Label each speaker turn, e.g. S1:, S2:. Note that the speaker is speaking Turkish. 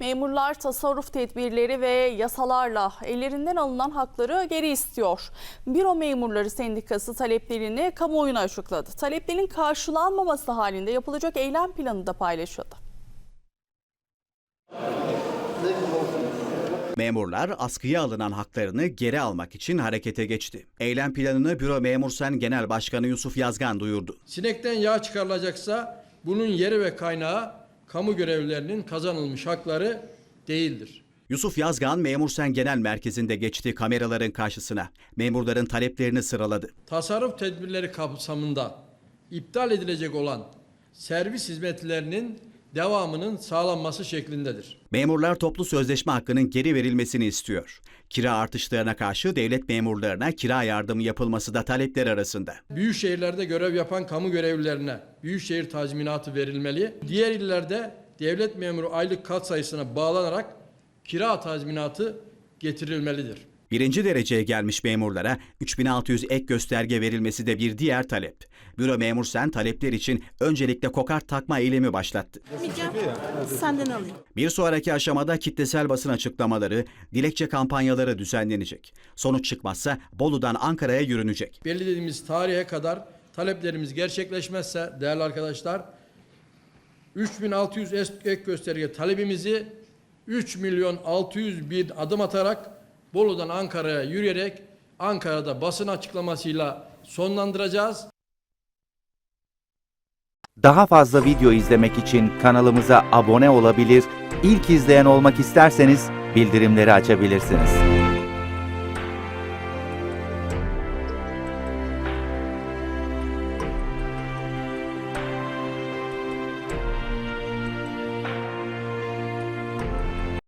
S1: Memurlar tasarruf tedbirleri ve yasalarla ellerinden alınan hakları geri istiyor. Büro Memurları Sendikası taleplerini kamuoyuna açıkladı. Taleplerin karşılanmaması halinde yapılacak eylem planı da paylaşıldı.
S2: Memurlar askıya alınan haklarını geri almak için harekete geçti. Eylem planını Büro Memursen Genel Başkanı Yusuf Yazgan duyurdu.
S3: Sinekten yağ çıkarılacaksa bunun yeri ve kaynağı kamu görevlilerinin kazanılmış hakları değildir.
S2: Yusuf Yazgan Memursen Genel Merkezi'nde geçti kameraların karşısına. Memurların taleplerini sıraladı.
S3: Tasarruf tedbirleri kapsamında iptal edilecek olan servis hizmetlerinin devamının sağlanması şeklindedir.
S2: Memurlar toplu sözleşme hakkının geri verilmesini istiyor. Kira artışlarına karşı devlet memurlarına kira yardımı yapılması da talepler arasında.
S3: Büyük şehirlerde görev yapan kamu görevlilerine büyükşehir tazminatı verilmeli. Diğer illerde devlet memuru aylık kat sayısına bağlanarak kira tazminatı getirilmelidir.
S2: Birinci dereceye gelmiş memurlara 3600 ek gösterge verilmesi de bir diğer talep. Büro Memursen talepler için öncelikle kokart takma eylemi başlattı.
S4: Senden alayım.
S2: Bir sonraki aşamada kitlesel basın açıklamaları, dilekçe kampanyaları düzenlenecek. Sonuç çıkmazsa Bolu'dan Ankara'ya yürünecek.
S3: belirlediğimiz tarihe kadar taleplerimiz gerçekleşmezse değerli arkadaşlar 3600 ek gösterge talebimizi 3 milyon 600 bin adım atarak Bolu'dan Ankara'ya yürüyerek Ankara'da basın açıklamasıyla sonlandıracağız.
S5: Daha fazla video izlemek için kanalımıza abone olabilir, ilk izleyen olmak isterseniz bildirimleri açabilirsiniz.